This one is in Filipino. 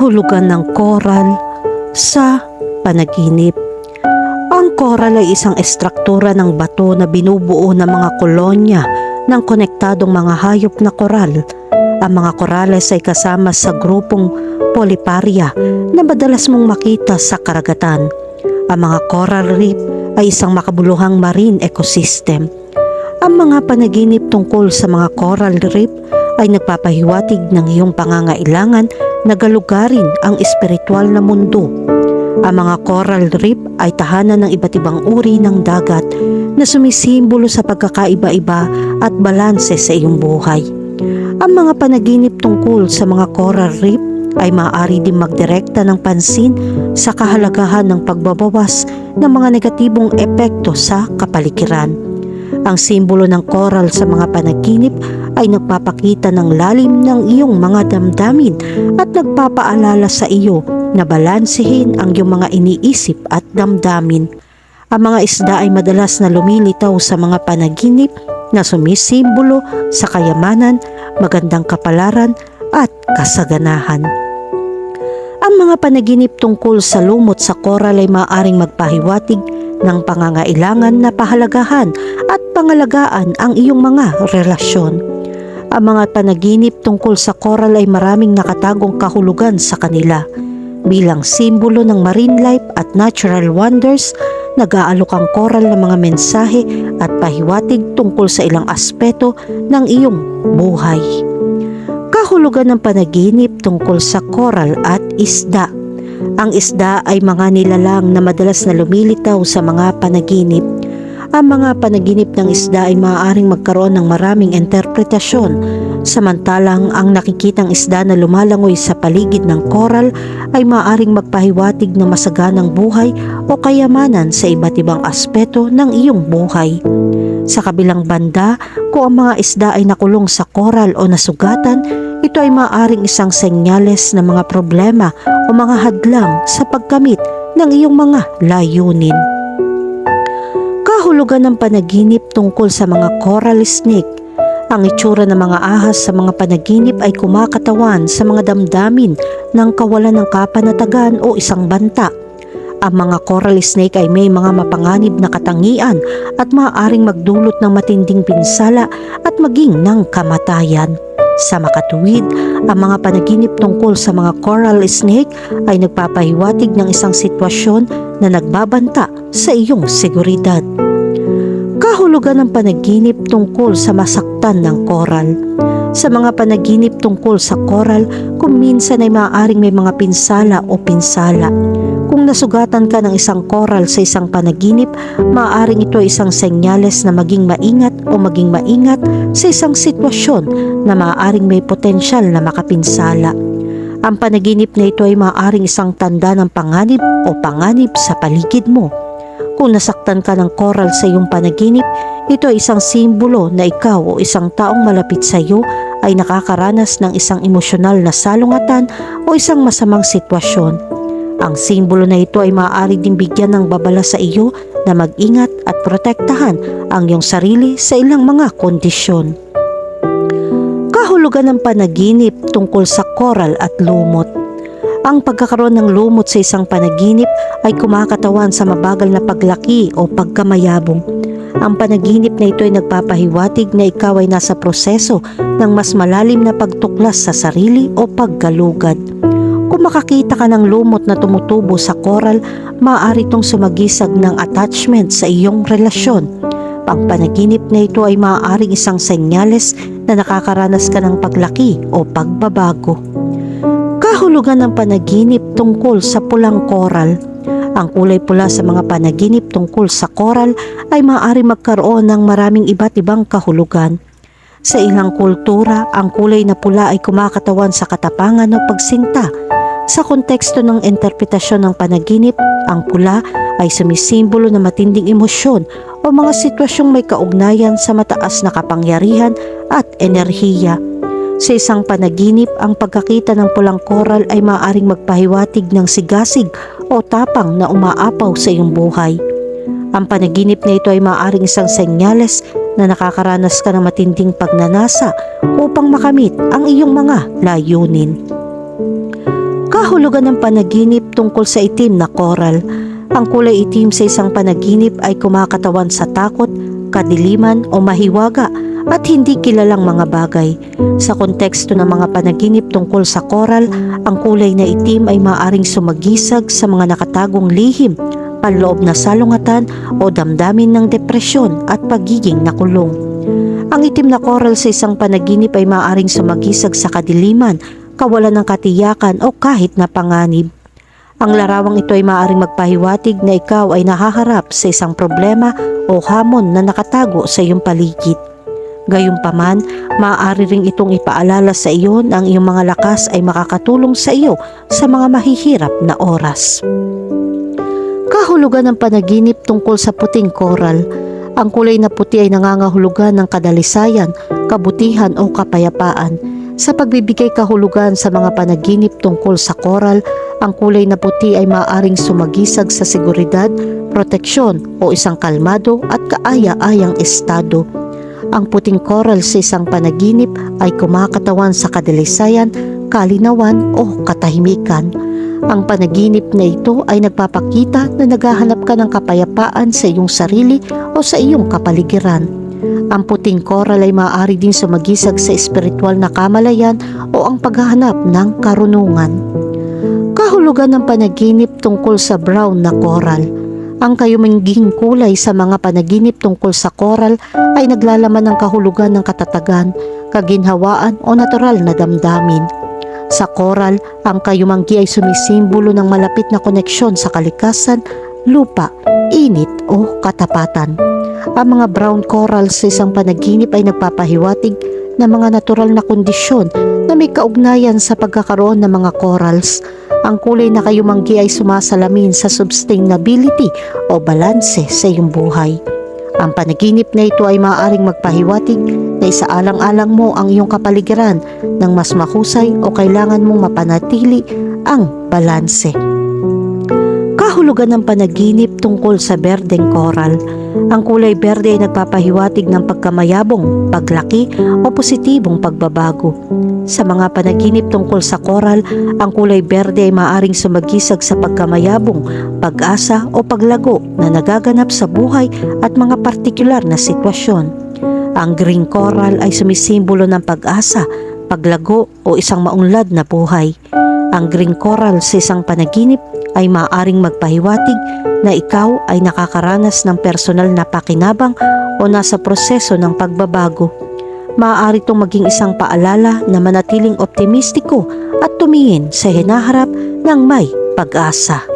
kahulugan ng koral sa panaginip. Ang koral ay isang estruktura ng bato na binubuo ng mga kolonya ng konektadong mga hayop na koral. Ang mga korales ay kasama sa grupong Polyparia na madalas mong makita sa karagatan. Ang mga coral reef ay isang makabuluhang marine ecosystem. Ang mga panaginip tungkol sa mga coral reef ay nagpapahiwatig ng iyong pangangailangan na galugarin ang espiritual na mundo. Ang mga coral reef ay tahanan ng iba't ibang uri ng dagat na sumisimbolo sa pagkakaiba-iba at balanse sa iyong buhay. Ang mga panaginip tungkol sa mga coral reef ay maaari din magdirekta ng pansin sa kahalagahan ng pagbabawas ng mga negatibong epekto sa kapaligiran. Ang simbolo ng coral sa mga panaginip ay nagpapakita ng lalim ng iyong mga damdamin at nagpapaalala sa iyo na balansehin ang iyong mga iniisip at damdamin. Ang mga isda ay madalas na lumilitaw sa mga panaginip na sumisimbolo sa kayamanan, magandang kapalaran at kasaganahan. Ang mga panaginip tungkol sa lumot sa koral ay maaaring magpahiwatig ng pangangailangan na pahalagahan at pangalagaan ang iyong mga relasyon. Ang mga panaginip tungkol sa koral ay maraming nakatagong kahulugan sa kanila. Bilang simbolo ng marine life at natural wonders, nag-aalok ang koral ng mga mensahe at pahiwatig tungkol sa ilang aspeto ng iyong buhay kahulugan ng panaginip tungkol sa koral at isda. Ang isda ay mga nilalang na madalas na lumilitaw sa mga panaginip. Ang mga panaginip ng isda ay maaaring magkaroon ng maraming interpretasyon, samantalang ang nakikitang isda na lumalangoy sa paligid ng koral ay maaaring magpahiwatig ng masaganang buhay o kayamanan sa iba't ibang aspeto ng iyong buhay. Sa kabilang banda, kung ang mga isda ay nakulong sa koral o nasugatan, ito ay maaaring isang senyales ng mga problema o mga hadlang sa pagkamit ng iyong mga layunin. Kahulugan ng panaginip tungkol sa mga coral snake ang itsura ng mga ahas sa mga panaginip ay kumakatawan sa mga damdamin ng kawalan ng kapanatagan o isang banta. Ang mga coral snake ay may mga mapanganib na katangian at maaaring magdulot ng matinding pinsala at maging ng kamatayan. Sa makatuwid, ang mga panaginip tungkol sa mga coral snake ay nagpapahiwatig ng isang sitwasyon na nagbabanta sa iyong seguridad. Kahulugan ng panaginip tungkol sa masaktan ng coral. Sa mga panaginip tungkol sa coral, kung minsan ay maaaring may mga pinsala o pinsala. Kung nasugatan ka ng isang coral sa isang panaginip, maaaring ito ay isang senyales na maging maingat o maging maingat sa isang sitwasyon na maaaring may potensyal na makapinsala. Ang panaginip na ito ay maaaring isang tanda ng panganib o panganib sa paligid mo. Kung nasaktan ka ng coral sa iyong panaginip, ito ay isang simbolo na ikaw o isang taong malapit sa iyo ay nakakaranas ng isang emosyonal na salungatan o isang masamang sitwasyon. Ang simbolo na ito ay maaari din bigyan ng babala sa iyo na mag-ingat at protektahan ang iyong sarili sa ilang mga kondisyon. Kahulugan ng panaginip tungkol sa koral at lumot. Ang pagkakaroon ng lumot sa isang panaginip ay kumakatawan sa mabagal na paglaki o pagkamayabong. Ang panaginip na ito ay nagpapahiwatig na ikaw ay nasa proseso ng mas malalim na pagtuklas sa sarili o paggalugad. Kung makakita ka ng lumot na tumutubo sa koral, maaari itong sumagisag ng attachment sa iyong relasyon. Ang panaginip na ito ay maaaring isang senyales na nakakaranas ka ng paglaki o pagbabago. Kahulugan ng panaginip tungkol sa pulang koral. Ang kulay pula sa mga panaginip tungkol sa koral ay maaari magkaroon ng maraming iba't ibang kahulugan. Sa ilang kultura, ang kulay na pula ay kumakatawan sa katapangan o pagsinta. Sa konteksto ng interpretasyon ng panaginip, ang pula ay sumisimbolo ng matinding emosyon o mga sitwasyong may kaugnayan sa mataas na kapangyarihan at enerhiya. Sa isang panaginip, ang pagkakita ng pulang koral ay maaaring magpahiwatig ng sigasig o tapang na umaapaw sa iyong buhay. Ang panaginip na ito ay maaaring isang senyales na nakakaranas ka ng matinding pagnanasa upang makamit ang iyong mga layunin. Kahulugan ng panaginip tungkol sa itim na koral. Ang kulay itim sa isang panaginip ay kumakatawan sa takot, kadiliman o mahiwaga at hindi kilalang mga bagay. Sa konteksto ng mga panaginip tungkol sa koral, ang kulay na itim ay maaring sumagisag sa mga nakatagong lihim, panloob na salungatan o damdamin ng depresyon at pagiging nakulong. Ang itim na koral sa isang panaginip ay maaaring sumagisag sa kadiliman, kawalan ng katiyakan o kahit na panganib. Ang larawang ito ay maaaring magpahiwatig na ikaw ay nahaharap sa isang problema o hamon na nakatago sa iyong paligid. Gayunpaman, maaari ring itong ipaalala sa iyo na ang iyong mga lakas ay makakatulong sa iyo sa mga mahihirap na oras. Kahulugan ng panaginip tungkol sa puting koral. Ang kulay na puti ay nangangahulugan ng kadalisayan, kabutihan o kapayapaan. Sa pagbibigay kahulugan sa mga panaginip tungkol sa koral, ang kulay na puti ay maaaring sumagisag sa seguridad, proteksyon o isang kalmado at kaaya-ayang estado. Ang puting koral sa isang panaginip ay kumakatawan sa kadalisayan, kalinawan o katahimikan. Ang panaginip na ito ay nagpapakita na naghahanap ka ng kapayapaan sa iyong sarili o sa iyong kapaligiran. Ang puting koral ay maaari din sumagisag sa espiritual na kamalayan o ang paghahanap ng karunungan. Kahulugan ng panaginip tungkol sa brown na koral. Ang kayuminging kulay sa mga panaginip tungkol sa koral ay naglalaman ng kahulugan ng katatagan, kaginhawaan o natural na damdamin. Sa koral, ang kayumanggi ay sumisimbolo ng malapit na koneksyon sa kalikasan, lupa, init o katapatan. Ang mga brown coral sa isang panaginip ay nagpapahiwatig ng mga natural na kondisyon na may kaugnayan sa pagkakaroon ng mga corals. Ang kulay na kayumanggi ay sumasalamin sa sustainability o balanse sa iyong buhay. Ang panaginip na ito ay maaaring magpahiwatig na isaalang-alang mo ang iyong kapaligiran ng mas mahusay o kailangan mong mapanatili ang balanse. Kahulugan ng panaginip tungkol sa berdeng koral. Ang kulay berde ay nagpapahiwatig ng pagkamayabong, paglaki o positibong pagbabago. Sa mga panaginip tungkol sa koral, ang kulay berde ay maaring sumagisag sa pagkamayabong, pag-asa o paglago na nagaganap sa buhay at mga partikular na sitwasyon. Ang green coral ay sumisimbolo ng pag-asa, paglago o isang maunlad na buhay. Ang green coral sa isang panaginip ay maaaring magpahiwatig na ikaw ay nakakaranas ng personal na pakinabang o nasa proseso ng pagbabago. Maaari itong maging isang paalala na manatiling optimistiko at tumingin sa hinaharap ng may pag-asa.